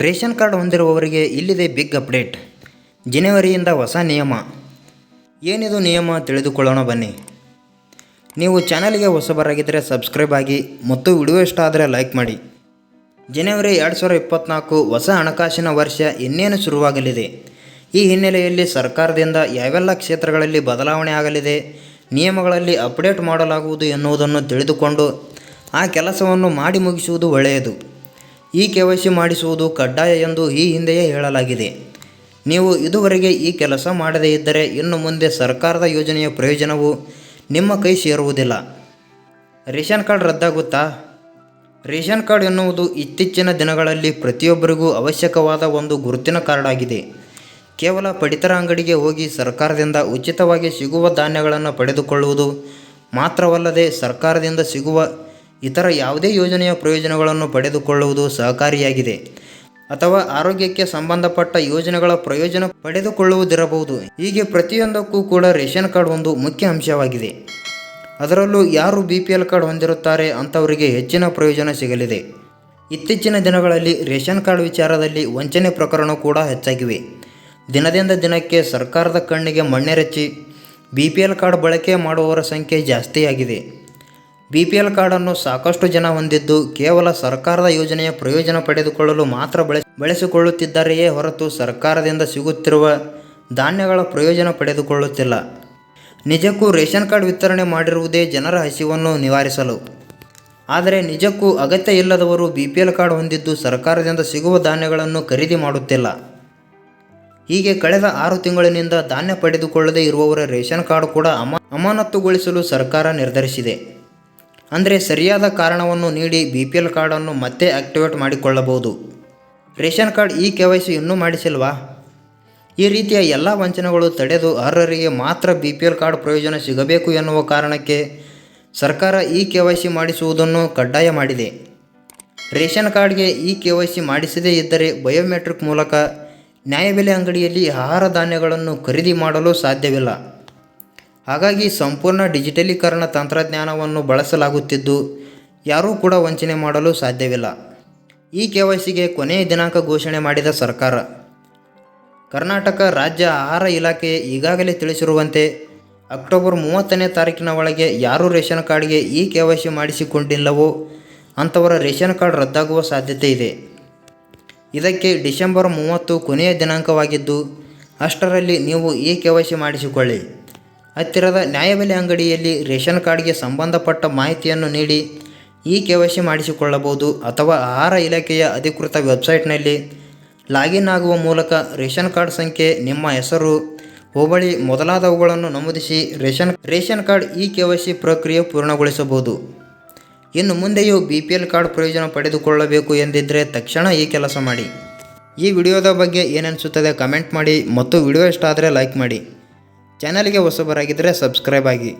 Ration card ಹೊಂದಿರುವವರಿಗೆ ಇಲ್ಲಿದೆ big update. ಜನವರಿಯಿಂದ ಹೊಸ ನಿಯಮ. ಏನಿದು ನಿಯಮ ತಿಳಿದುಕೊಳ್ಳೋಣ ಬನ್ನಿ. ನೀವು ಚಾನಲ್ಗೆ ಹೊಸಬರಾಗಿದ್ದರೆ ಸಬ್ಸ್ಕ್ರೈಬ್ ಆಗಿ, ಮತ್ತು ವಿಡಿಯೋ ಇಷ್ಟ ಆದರೆ ಲೈಕ್ ಮಾಡಿ. ಜನವರಿ ಎರಡು ಸಾವಿರದ ಇಪ್ಪತ್ತ್ನಾಲ್ಕು ಹೊಸ ಹಣಕಾಸಿನ ವರ್ಷ ಇನ್ನೇನು ಶುರುವಾಗಲಿದೆ? ಈ ಹಿನ್ನೆಲೆಯಲ್ಲಿ ಸರ್ಕಾರದಿಂದ ಯಾವೆಲ್ಲ ಕ್ಷೇತ್ರಗಳಲ್ಲಿ ಬದಲಾವಣೆ ಆಗಲಿದೆ? ನಿಯಮಗಳಲ್ಲಿ ಅಪ್ಡೇಟ್ ಮಾಡಲಾಗುವುದು ಎನ್ನುವುದನ್ನು ತಿಳಿದುಕೊಂಡು, ಆ ಕೆಲಸವನ್ನು ಮಾಡಿ ಮುಗಿಸುವುದು ಒಳ್ಳೆಯದು. ಈ ಕೆ ವೈ ಸಿ ಮಾಡಿಸುವುದು ಕಡ್ಡಾಯ ಎಂದು ಈ ಹಿಂದೆಯೇ ಹೇಳಲಾಗಿದೆ. ನೀವು ಇದುವರೆಗೆ ಈ ಕೆಲಸ ಮಾಡದೇ ಇದ್ದರೆ ಇನ್ನು ಮುಂದೆ ಸರ್ಕಾರದ ಯೋಜನೆಯ ಪ್ರಯೋಜನವು ನಿಮ್ಮ ಕೈ ಸೇರುವುದಿಲ್ಲ. ರೇಷನ್ ಕಾರ್ಡ್ ರದ್ದಾಗುತ್ತಾ? ರೇಷನ್ ಕಾರ್ಡ್ ಎನ್ನುವುದು ಇತ್ತೀಚಿನ ದಿನಗಳಲ್ಲಿ ಪ್ರತಿಯೊಬ್ಬರಿಗೂ ಅವಶ್ಯಕವಾದ ಒಂದು ಗುರುತಿನ ಕಾರ್ಡ್ ಆಗಿದೆ. ಕೇವಲ ಪಡಿತರ ಅಂಗಡಿಗೆ ಹೋಗಿ ಸರ್ಕಾರದಿಂದ ಉಚಿತವಾಗಿ ಸಿಗುವ ಧಾನ್ಯಗಳನ್ನು ಪಡೆದುಕೊಳ್ಳುವುದು ಮಾತ್ರವಲ್ಲದೆ ಸರ್ಕಾರದಿಂದ ಸಿಗುವ ಇತರ ಯಾವುದೇ ಯೋಜನೆಯ ಪ್ರಯೋಜನಗಳನ್ನು ಪಡೆದುಕೊಳ್ಳುವುದು ಸಹಕಾರಿಯಾಗಿದೆ. ಅಥವಾ ಆರೋಗ್ಯಕ್ಕೆ ಸಂಬಂಧಪಟ್ಟ ಯೋಜನೆಗಳ ಪ್ರಯೋಜನ ಪಡೆದುಕೊಳ್ಳುವುದಿರಬಹುದು. ಹೀಗೆ ಪ್ರತಿಯೊಂದಕ್ಕೂ ಕೂಡ ರೇಷನ್ ಕಾರ್ಡ್ ಒಂದು ಮುಖ್ಯ ಅಂಶವಾಗಿದೆ. ಅದರಲ್ಲೂ ಯಾರು ಬಿ ಪಿ ಎಲ್ ಕಾರ್ಡ್ ಹೊಂದಿರುತ್ತಾರೆ ಅಂಥವರಿಗೆ ಹೆಚ್ಚಿನ ಪ್ರಯೋಜನ ಸಿಗಲಿದೆ. ಇತ್ತೀಚಿನ ದಿನಗಳಲ್ಲಿ ರೇಷನ್ ಕಾರ್ಡ್ ವಿಚಾರದಲ್ಲಿ ವಂಚನೆ ಪ್ರಕರಣ ಕೂಡ ಹೆಚ್ಚಾಗಿವೆ. ದಿನದಿಂದ ದಿನಕ್ಕೆ ಸರ್ಕಾರದ ಕಣ್ಣಿಗೆ ಮಣ್ಣೆರಚಿ ಬಿ ಪಿ ಎಲ್ ಕಾರ್ಡ್ ಬಳಕೆ ಮಾಡುವವರ ಸಂಖ್ಯೆ ಜಾಸ್ತಿಯಾಗಿದೆ. ಬಿ ಪಿ ಎಲ್ ಕಾರ್ಡನ್ನು ಸಾಕಷ್ಟು ಜನ ಹೊಂದಿದ್ದು ಕೇವಲ ಸರ್ಕಾರದ ಯೋಜನೆಯ ಪ್ರಯೋಜನ ಪಡೆದುಕೊಳ್ಳಲು ಮಾತ್ರ ಬಳೆ ಬಳಸಿಕೊಳ್ಳುತ್ತಿದ್ದಾರೆಯೇ ಹೊರತು ಸರ್ಕಾರದಿಂದ ಸಿಗುತ್ತಿರುವ ಧಾನ್ಯಗಳ ಪ್ರಯೋಜನ ಪಡೆದುಕೊಳ್ಳುತ್ತಿಲ್ಲ. ನಿಜಕ್ಕೂ ರೇಷನ್ ಕಾರ್ಡ್ ವಿತರಣೆ ಮಾಡಿರುವುದೇ ಜನರ ಹಸಿವನ್ನು ನಿವಾರಿಸಲು. ಆದರೆ ನಿಜಕ್ಕೂ ಅಗತ್ಯ ಇಲ್ಲದವರು ಬಿ ಪಿ ಎಲ್ ಕಾರ್ಡ್ ಹೊಂದಿದ್ದು ಸರ್ಕಾರದಿಂದ ಸಿಗುವ ಧಾನ್ಯಗಳನ್ನು ಖರೀದಿ ಮಾಡುತ್ತಿಲ್ಲ. ಹೀಗೆ ಕಳೆದ ಆರು ತಿಂಗಳಿನಿಂದ ಧಾನ್ಯ ಪಡೆದುಕೊಳ್ಳದೇ ಇರುವವರ ರೇಷನ್ ಕಾರ್ಡ್ ಕೂಡ ಅಮಾ, ಅಮಾನತುಗೊಳಿಸಲು ಸರ್ಕಾರ ನಿರ್ಧರಿಸಿದೆ. ಅಂದರೆ ಸರಿಯಾದ ಕಾರಣವನ್ನು ನೀಡಿ ಬಿ ಪಿ ಎಲ್ ಕಾರ್ಡನ್ನು ಮತ್ತೆ ಆಕ್ಟಿವೇಟ್ ಮಾಡಿಕೊಳ್ಳಬಹುದು. Ration card E K Y C ಇನ್ನೂ ಮಾಡಿಸಿಲ್ವಾ? ಈ ರೀತಿಯ ಎಲ್ಲ ವಂಚನೆಗಳು ತಡೆದು ಅರ್ಹರಿಗೆ ಮಾತ್ರ ಬಿ ಪಿ ಎಲ್ ಕಾರ್ಡ್ ಪ್ರಯೋಜನ ಸಿಗಬೇಕು ಎನ್ನುವ ಕಾರಣಕ್ಕೆ ಸರ್ಕಾರ ಈ ಕೆ ವೈ ಸಿ ಮಾಡಿಸುವುದನ್ನು ಕಡ್ಡಾಯ ಮಾಡಿದೆ. ರೇಷನ್ ಕಾರ್ಡ್ಗೆ ಈ ಕೆ ವೈ ಸಿ ಮಾಡಿಸದೇ ಇದ್ದರೆ ಬಯೋಮೆಟ್ರಿಕ್ ಮೂಲಕ ನ್ಯಾಯಬೆಲೆ ಅಂಗಡಿಯಲ್ಲಿ ಆಹಾರ ಧಾನ್ಯಗಳನ್ನು ಖರೀದಿ ಮಾಡಲು ಸಾಧ್ಯವಿಲ್ಲ. ಹಾಗಾಗಿ ಸಂಪೂರ್ಣ ಡಿಜಿಟಲೀಕರಣ ತಂತ್ರಜ್ಞಾನವನ್ನು ಬಳಸಲಾಗುತ್ತಿದ್ದು, ಯಾರೂ ಕೂಡ ವಂಚನೆ ಮಾಡಲು ಸಾಧ್ಯವಿಲ್ಲ. ಈ ಕೆ ವೈ ಸಿಗೆ ಕೊನೆಯ ದಿನಾಂಕ ಘೋಷಣೆ ಮಾಡಿದ ಸರ್ಕಾರ. ಕರ್ನಾಟಕ ರಾಜ್ಯ ಆಹಾರ ಇಲಾಖೆ ಈಗಾಗಲೇ ತಿಳಿಸಿರುವಂತೆ, ಅಕ್ಟೋಬರ್ ಮೂವತ್ತನೇ ತಾರೀಕಿನ ಒಳಗೆ ಯಾರು ರೇಷನ್ ಕಾರ್ಡ್ಗೆ ಈ ಕೆ ವೈ ಸಿ ಮಾಡಿಸಿಕೊಂಡಿಲ್ಲವೋ, ಅಂಥವರ ರೇಷನ್ ಕಾರ್ಡ್ ರದ್ದಾಗುವ ಸಾಧ್ಯತೆ ಇದೆ. ಇದಕ್ಕೆ ಡಿಸೆಂಬರ್ ಮೂವತ್ತು ಕೊನೆಯ ದಿನಾಂಕವಾಗಿದ್ದು, ಅಷ್ಟರಲ್ಲಿ ನೀವು ಈ ಕೆ ವೈ ಸಿ ಮಾಡಿಸಿಕೊಳ್ಳಿ. ಹತ್ತಿರದ ನ್ಯಾಯಬೆಲೆ ಅಂಗಡಿಯಲ್ಲಿ ರೇಷನ್ ಕಾರ್ಡ್ಗೆ ಸಂಬಂಧಪಟ್ಟ ಮಾಹಿತಿಯನ್ನು ನೀಡಿ, ಈ ಕೆ ವೈ ಸಿ ಮಾಡಿಸಿಕೊಳ್ಳಬಹುದು ಅಥವಾ ಆಹಾರ ಇಲಾಖೆಯ ಅಧಿಕೃತ ವೆಬ್ಸೈಟ್ನಲ್ಲಿ ಲಾಗಿನ್ ಆಗುವ ಮೂಲಕ ರೇಷನ್ ಕಾರ್ಡ್ ಸಂಖ್ಯೆ, ನಿಮ್ಮ ಹೆಸರು, ಹೋಬಳಿ ಮೊದಲಾದವುಗಳನ್ನು ನಮೂದಿಸಿ ration ration card E K Y C ಪ್ರಕ್ರಿಯೆ ಪೂರ್ಣಗೊಳಿಸಬಹುದು. ಇನ್ನು ಮುಂದೆಯೂ ಬಿ ಪಿ ಎಲ್ ಕಾರ್ಡ್ ಪ್ರಯೋಜನ ಪಡೆದುಕೊಳ್ಳಬೇಕು ಎಂದಿದ್ದರೆ ತಕ್ಷಣ ಈ ಕೆಲಸ ಮಾಡಿ. ಈ ವಿಡಿಯೋದ ಬಗ್ಗೆ ಏನನಿಸುತ್ತದೆ ಕಮೆಂಟ್ ಮಾಡಿ ಮತ್ತು ವಿಡಿಯೋ ಇಷ್ಟ ಆದರೆ ಲೈಕ್ ಮಾಡಿ. ಚಾನಲ್ಗೆ ಹೊಸಬರಾಗಿದ್ದರೆ ಸಬ್ಸ್ಕ್ರೈಬ್ ಆಗಿ.